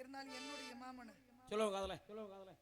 இருந்தாலும் என்னுடைய மாமனு. சொல்லுவோம் காதல சொல்லுவோம் காதல.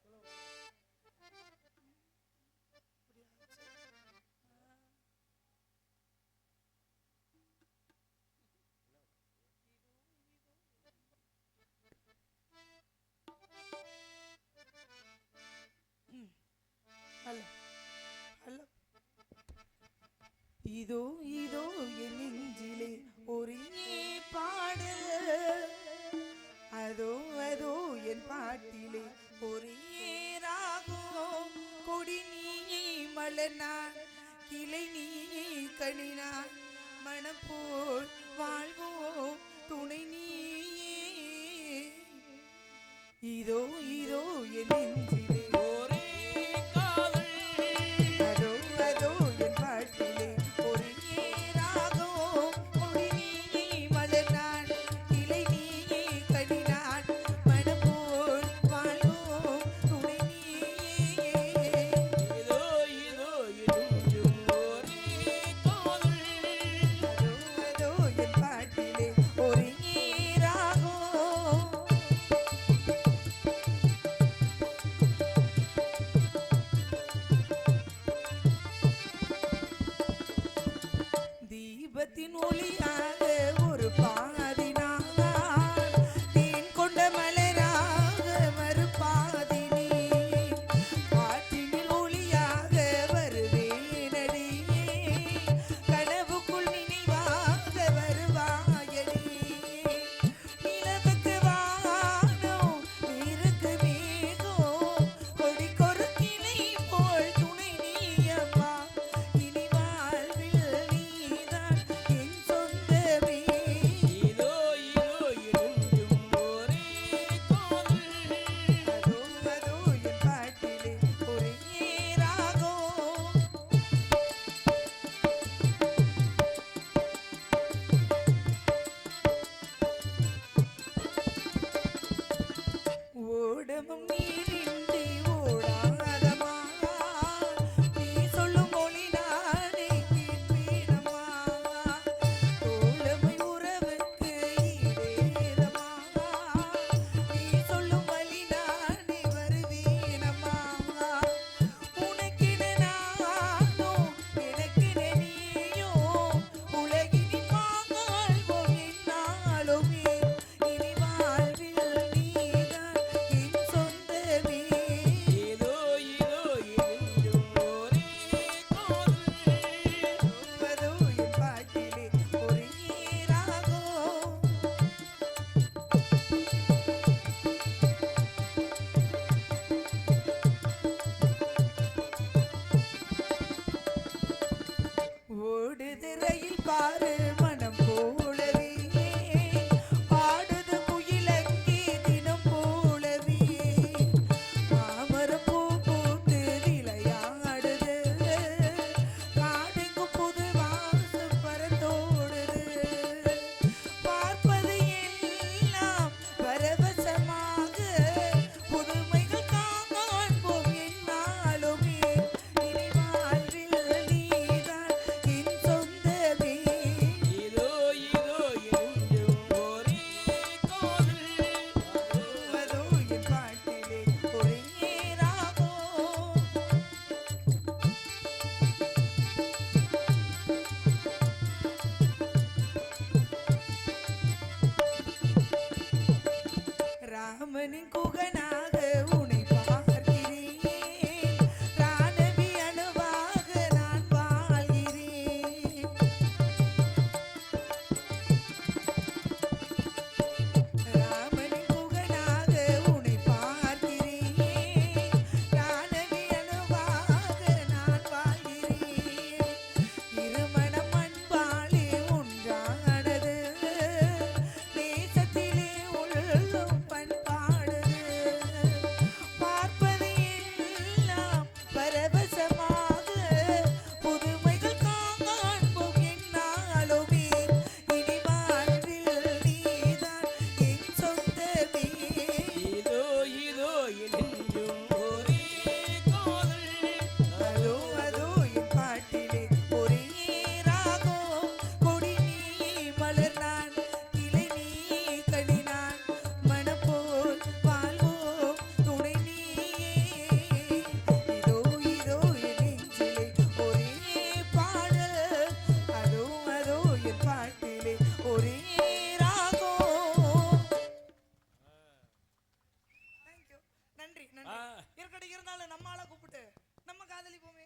இருக்கட்டும் இருந்தாலும் நம்ம ஆளா கூப்பிட்டு நம்ம காதலிப்போமே.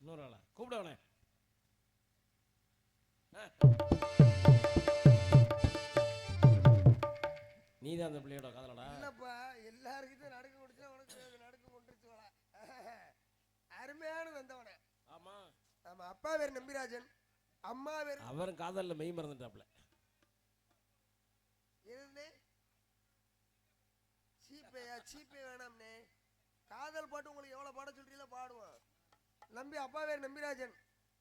இன்னொரு ஆளா? கூப்பிடவனே நீ தான் அந்த பிள்ளையோட காதலடா இல்லப்பா எல்லாருக்கிட்டும் நடுக்கு முடிச்சா உனக்கு நடுக்கு கொண்டுருச்சுவாளா அருமையான வந்தவனே ஆமா. ஆமா அப்பா பேர் நம்பிராஜன். அம்மா பேர் அவரும் காதல்ல மெய் மறந்துட்டாப்ல. இருந்தே சீப்பையா சீப்பே வேணாம்னே. காதல் பாட்டு உங்களுக்கு எவ்வளவு பாட சொல்றீங்களோ பாடுவோம். நம்பி அப்பா பேர் நம்பிராஜன்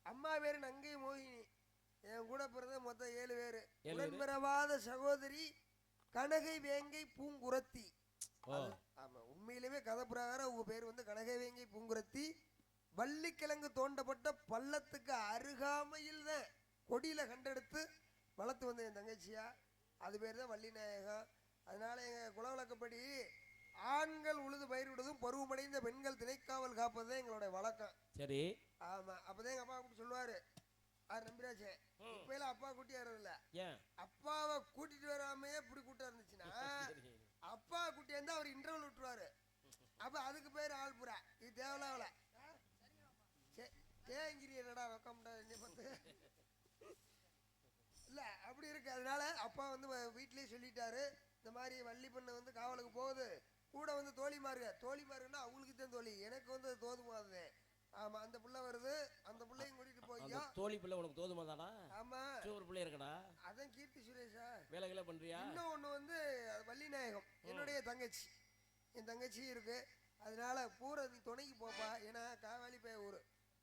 அம்மா பேர் நங்கை மோகினி என் கூட பிறந்த மொத்தம் ஏழு பேரு? உடன்பிறவாத சகோதரி கனகை வேங்கை பூங்குரத்தி. ஆமா உண்மையிலுமே கதை பிரகாரம் உங்க பேர் வந்து கனகை வேங்கை பூங்குரத்தி. வள்ளிக்கிழங்கு தோண்டப்பட்ட பள்ளத்துக்கு அருகாமையில் தான் கொடியில கண்டெடுத்து வளர்த்து வந்த என் தங்கச்சியா. அது பேர் தான் வள்ளிநாயகம். அதனால எங்க குலவழக்கப்படி ஆண்கள் உழுது பயிரிடுவதும் பருவமடைந்த பெண்கள் திணைக்காவல் காப்பது தான் எங்களுடைய வழக்கம். சரி. ஆமா. அப்பதான் எங்க அப்பா அப்படி சொல்லுவாரு. ஆறு நம்பிராச்சே இப்ப அப்பா கூட்டி வர்றதில்ல. அப்பாவை கூட்டிட்டு வராமையே இப்படி கூட்டம் இருந்துச்சுன்னா அப்பா குட்டி வந்து அவர் இன்டர்வல் விட்டுருவாரு. அப்ப அதுக்கு பேர் ஆள் புறா இது தேவையில்ல தேங்கிரி என்னடா ரொக்கம்டா என்னை பார்த்து. இல்ல அப்படி இருக்கு. அதனால அப்பா வந்து வீட்லயே சொல்லிட்டாரு. இந்த மாதிரி வள்ளி பண்ண வந்து காவலுக்கு போகுது. கூட வந்து தோழிமாருங்க தோழிமாருன்னா அவங்களுக்கு தான் தோழி. எனக்கு வந்து அது தோதுமாது ஆமா அந்த புள்ள வருது. அந்த புள்ளையும் கூட்டிட்டு போய்யா தோழி பிள்ளை உனக்கு தோதுமாதாடா ஆமா. சூப்பர் பிள்ளை இருக்கடா. அதான் கீர்த்தி சுரேஷா. வேலை கீழே பண்றியா? இன்னும் ஒண்ணு வந்து வள்ளி நாயகம் என்னுடைய தங்கச்சி. என் தங்கச்சி இருக்கு. அதனால பூரா நீ துணைக்கு போப்பா. ஏன்னா காவாலி போய் ஊரு.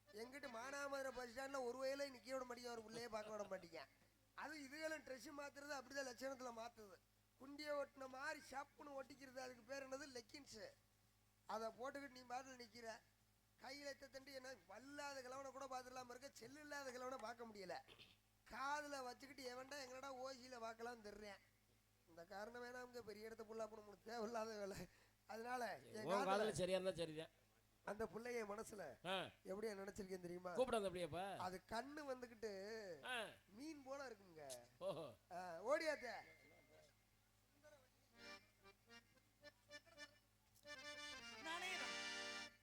எங்கிட்ட மானாமதுரை பஸ் ஸ்டாண்ட்ல ஒரு வயல நிக்க விட மாட்டேங்க. ஒரு பிள்ளையே பார்க்க விட மாட்டீங்க. அது இதுகளும் ட்ரெஸ் மாத்துறது அப்படிதான் லட்சணத்துல மாத்துது. குண்டியை ஒட்டின மாதிரி ஷப்புன்னு ஒட்டிக்கிறது. அதுக்கு பேர் என்னது? லெக்கின்ஸு அதை போட்டுக்கிட்டு நீ பாட்டில் நிக்கிற. கையில எத்த தண்டி என்ன? வல்லாத கிழவனை கூட பார்த்துடலாம இருக்க செல்லு இல்லாத கிழவனை பார்க்க முடியல. காதுல வச்சுக்கிட்டு எவன்டா எங்கடா ஓசியில பார்க்கலாம் தெரிறேன். இந்த காரணம் வேணா அவங்க பெரிய இடத்த புள்ளா பண்ண முடியும் தேவையில்லாத வேலை. அதனால காதுல சரியா இருந்தா சரிதான். அந்த புள்ளைய மனசுல எப்படியா நினைச்சிருக்கேன் தெரியுமா? கூப்பிடு அந்த பிள்ளையப்பா. அது கண்ணு வந்துகிட்டு மீன் போல இருக்குங்க. ஓடியாத்தே.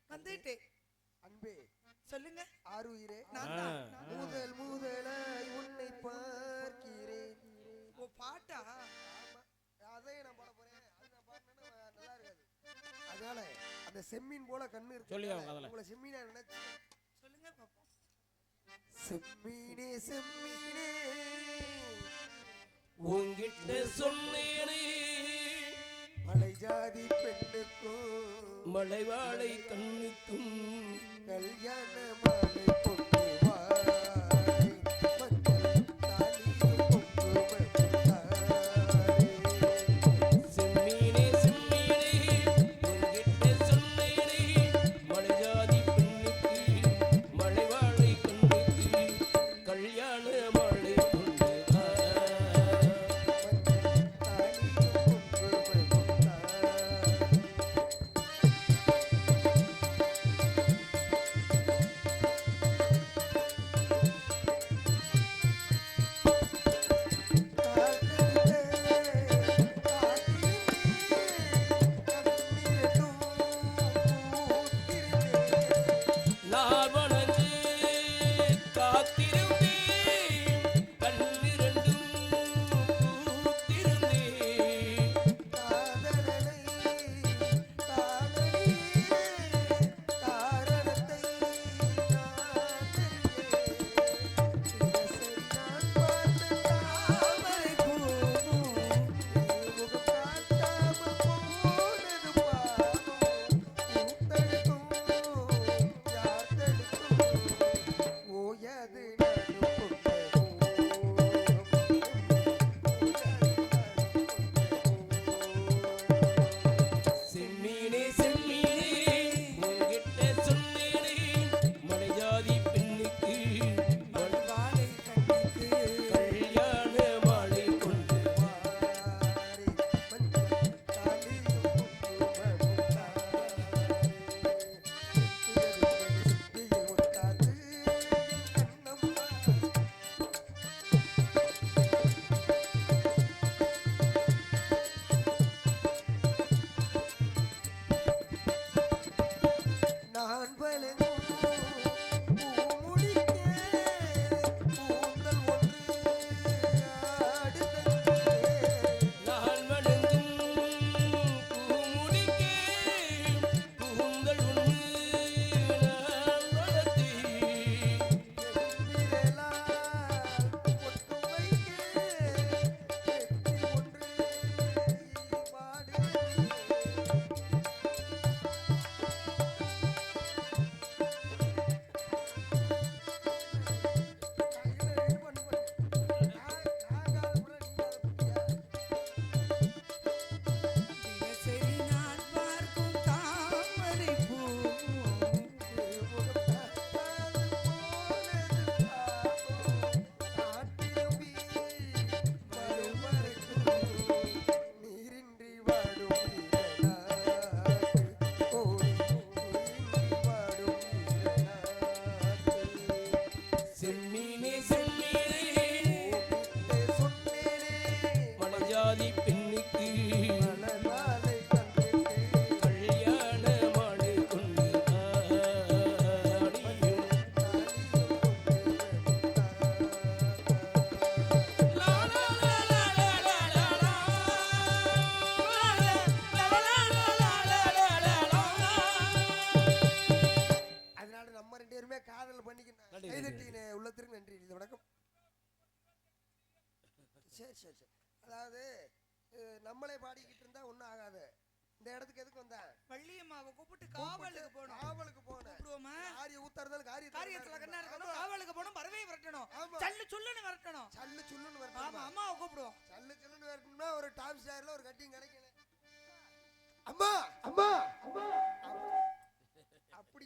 வந்துட்டேன் அன்பே. சொல்லுங்க. ஆறுயிரே. முதல் முதலாய் உன்னை பார்க்கிறேன். ஓ பாட்டா? ஆமா. அதையும் நான் பாட போறேன். நல்லா இருக்காது. அதனால அந்த செம்மீன் போல கண்ணு இருக்கு. காதல. உங்களை செம்மீனா நினைச்சு. சொல்லுங்க பாப்போம். செம்மீனே செம்மீனே. உன்கிட்ட சொன்னேனே. ஜாதி பெண்ணுக்கும் மலை வாழை கண்ணுக்கும் கல்யாண மாலை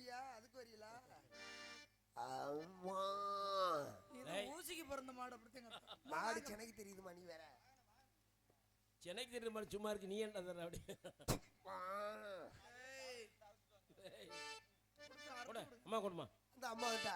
ஐயா அதுக்கு வரீங்களா ஊசிக்கு பிறந்த மாடு அப்படிங்க மாடு சென்னைக்கு தெரியுதுமா நீ வேற. சென்னைக்கு தெரியுது மாதிரி சும்மா இருக்கு நீ என்ன தர அப்படி? அம்மா. கொடுமா அந்த அம்மா கிட்ட.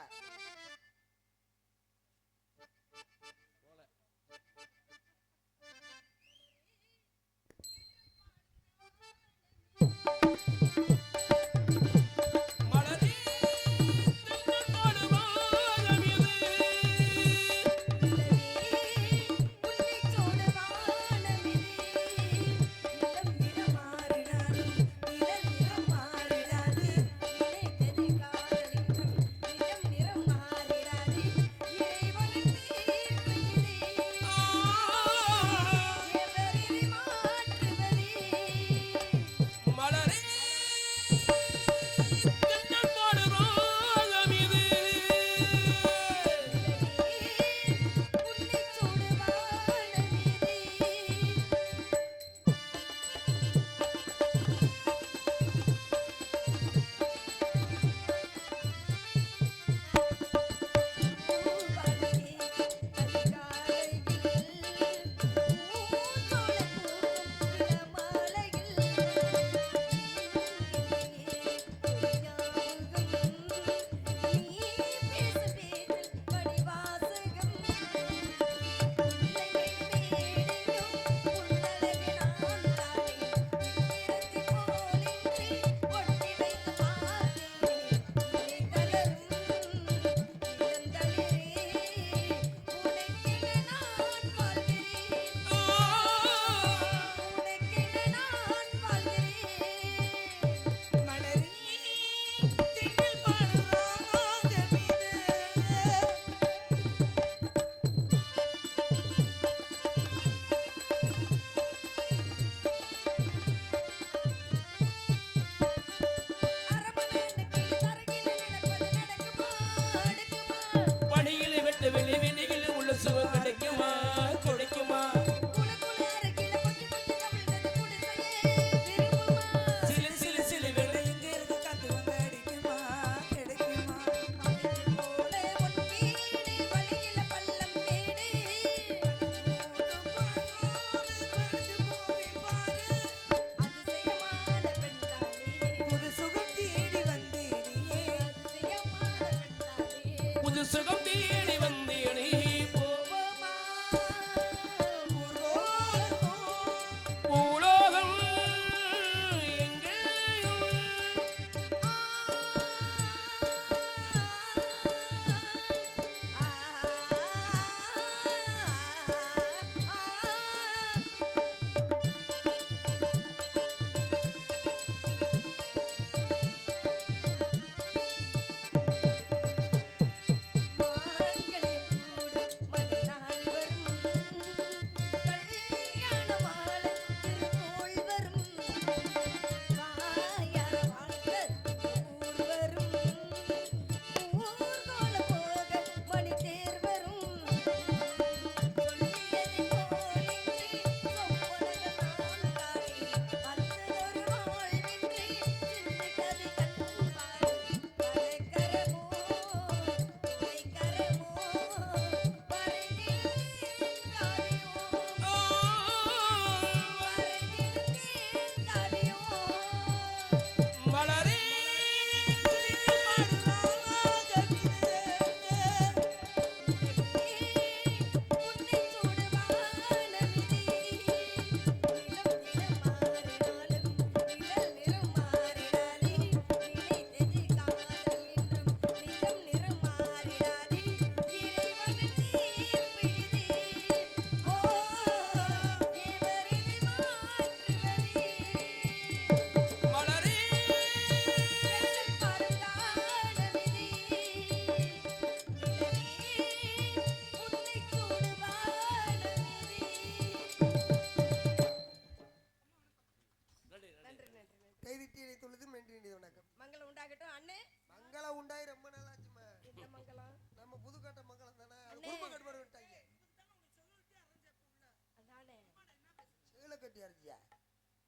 கட்டி அரைச்சியா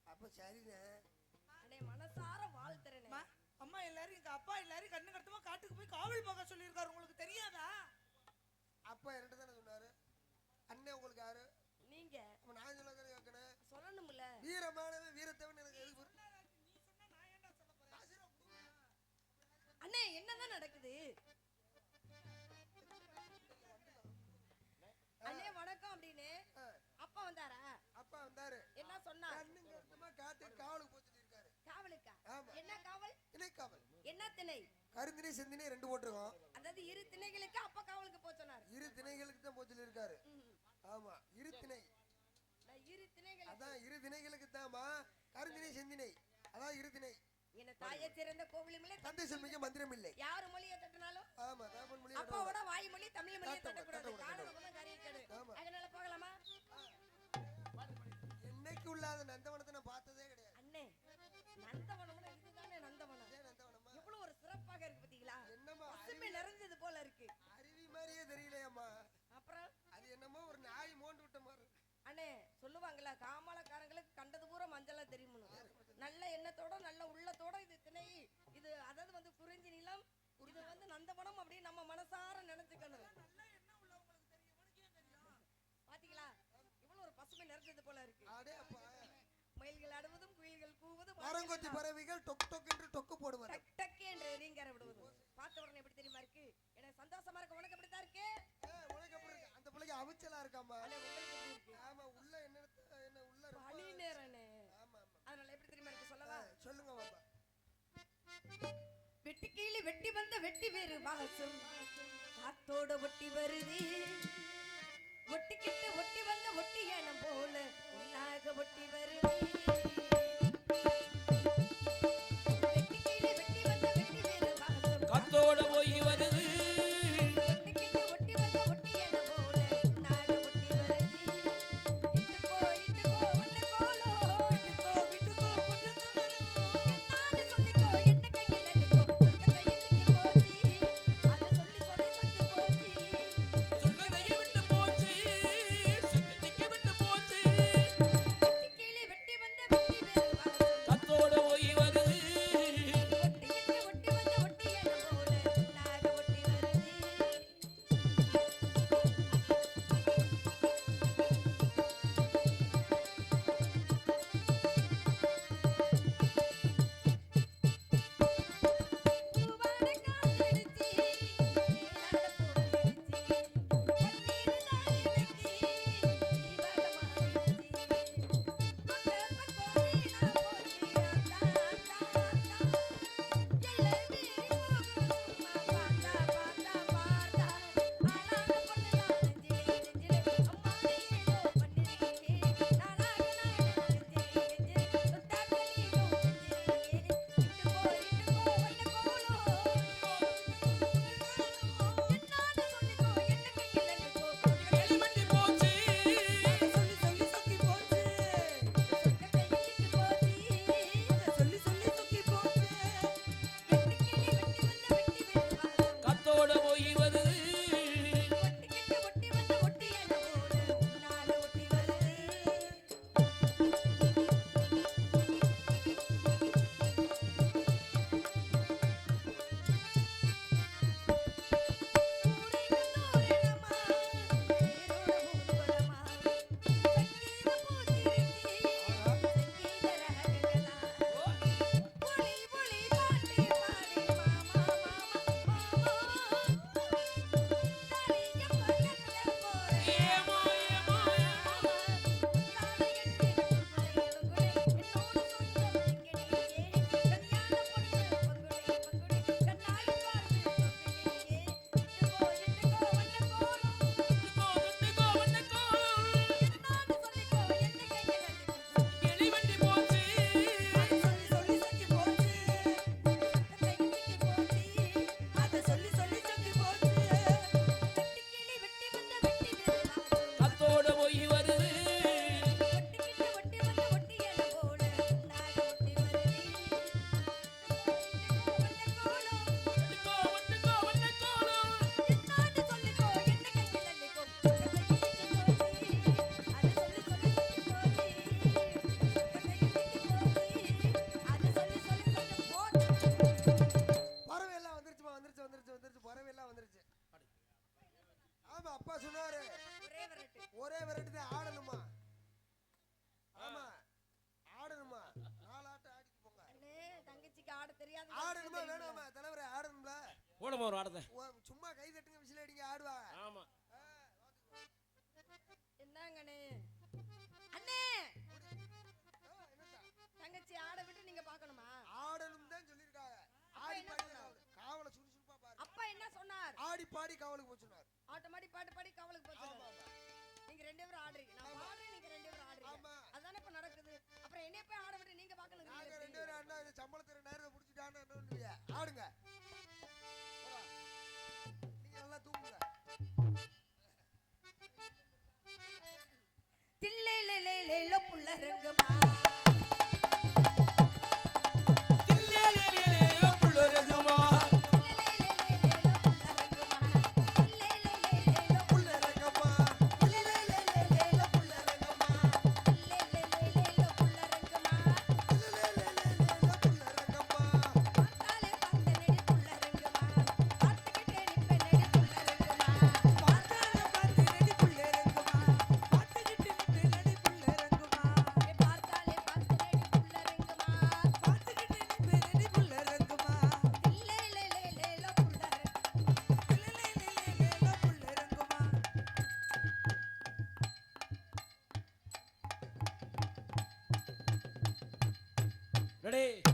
அப்ப சரிண்ணே. அண்ணே மனசார வாழ்த்துறேனே. அம்மா, அம்மா எல்லாரும் எங்க அப்பா எல்லாரும் கண்ணு கட்டுமா காட்டுக்கு போய் காவல் பார்க்க சொல்லியிருக்காரு. உங்களுக்கு தெரியாதா? அப்பா என்கிட்ட தானே சொன்னாரு. அண்ணன் உங்களுக்கு யாரு? நீங்க. நான் சொல்ல தானே கேட்கணும். சொல்லணும்ல. வீரமானவன் வீரத்தவன் எனக்கு எதுக்கு? அண்ணே என்னதான் நடக்குது? திணை கருந்தினை செந்தினை ரெண்டு போட்டிருக்கோம். அதாவது இரு திணைகளுக்கு அப்பா காவலுக்கு போக சொன்னார். இரு திணைகளுக்கு தான் போய் சொல்லியிருக்காரு. ம். ஆமா இரு திணை. இரு திணைகளுக்கு. அதான் இரு திணைகளுக்கு தாமா கருந்தினை செந்தினை. அதான் இரு திணை. என்ன தாயை சிறந்த கோவிலும் இல்லை தந்தை செல்மிக்க மந்திரம் இல்லை. யாரு மொழியை தட்டினாலும்? ஆமா தாமன் மொழி அப்பாவோட வாய் மொழி தமிழ் மொழியை தட்டக்கூடாது. காரணம் கறி சொல்லுவாங்கல்ல காமாலக்காரங்களுக்கு கண்டது பூரா மஞ்சளா தெரியும்னு. நல்ல எண்ணத்தோட நல்ல உள்ளத்தோட இது திணை. இது அதாவது வந்து குறிஞ்சி நிலம் இது வந்து நந்தவனம் அப்படின்னு நம்ம மனசார நினைச்சுக்கணும். பாத்தீங்களா? இவ்வளவு ஒரு பசுமை நிறைஞ்சது போல இருக்கு. மயில்கள் ஆடுவதும் குயில்கள் கூவதும் மரங்கொத்தி பறவைகள் டொக்கு டொக்கு என்று டொக்கு போடுவார் டக் டக் என்று ரீங்கர விடுவதும் பார்த்த உடனே எப்படி தெரியுமா இருக்கு? எனக்கு சந்தோஷமா இருக்கு. உனக்கு எப்படித்தான் இருக்கு? உனக்கு எப்படி இருக்கு? அந்த பிள்ளைக்கு அவிச்சலா இருக்காம்மா. வெட்டி கீழே வெட்டி வந்த வெட்டி வேறு வாசம். காத்தோட ஒட்டி வருது. ஒட்டிக்கிட்டு ஒட்டி வந்த ஒட்டி ஏனம் போல உன்னாக ஒட்டி வருது. காத்தோட போய் வருது. உ- சும்மா கை தட்டுங்க விசில் அடிங்க ஆடுவாங்க. ஆமா. என்னங்கண்ணே அண்ணே? தங்கச்சி ஆட விட்டு நீங்க பார்க்கணுமா? ஆடணும் தான் சொல்லியிருக்காங்க. அப்ப ஆடி என்ன பாடி சொன்னார்? காவல். காவலை சுறுசுறுப்பா பாரு. அப்பா என்ன சொன்னார்? ஆடி பாடி காவலுக்கு போய் சொன்னார். ஆட்டமாடி பாட்டு பாடி காவலுக்கு போச்சு ஆமா ஆமா. நீங்க ரெண்டு பேரும் ஆடுறீங்க. நான் பாடுறேன் நீங்க ரெண்டு பேரும் ஆடுறீங்க. ஆமா. அதானே இப்ப நடக்குது. அப்புறம் என்னைய போய் ஆட விட்டு நீங்க நாங்க ரெண்டு பேரும் அண்ணா இந்த சம்பளத்தை ரெண்டாயிரத்தை முடிச்சுட்டான்னு ஆடுங்க. தில்லையில புள்ள ரங்கமா புள்ள ರೆಡಿ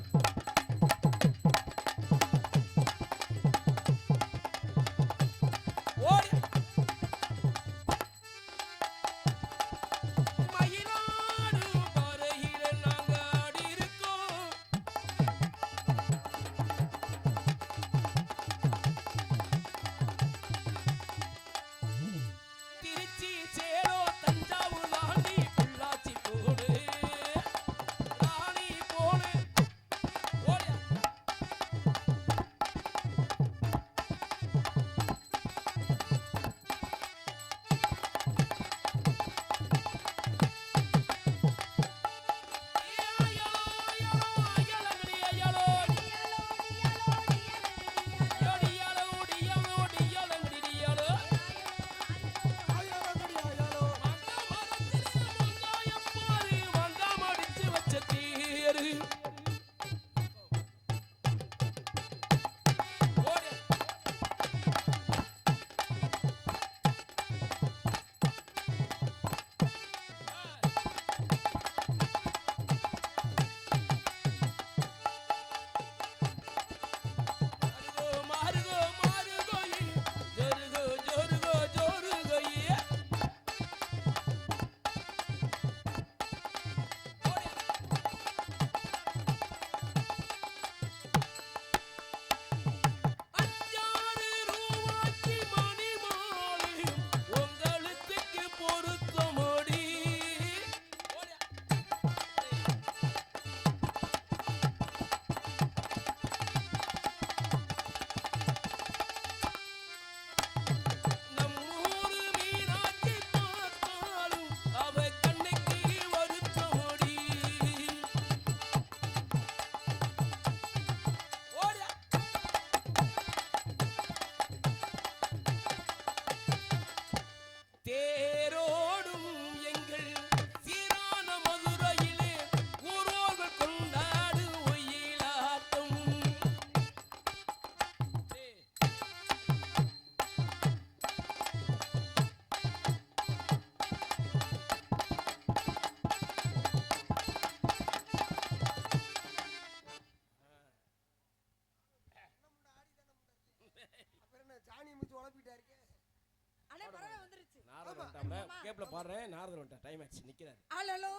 கேப்ல பாடுறேன். நாரதர் வந்துட்டேன் டைம் ஆச்சு. நிக்கிறாரு. ஆலலோ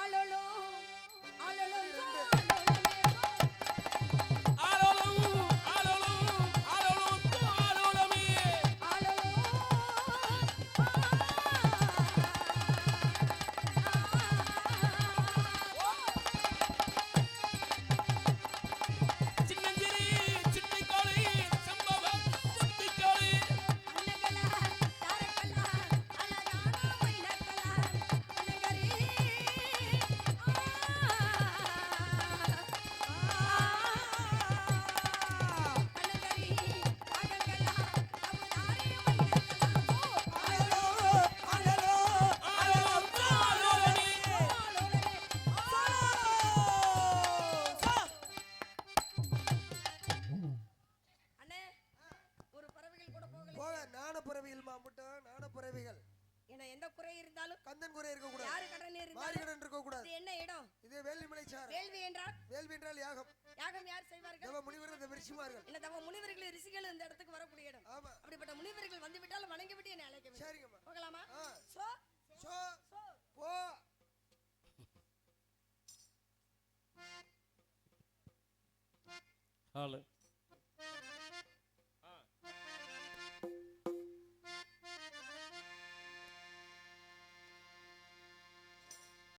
ஆலலோ ஆலலோ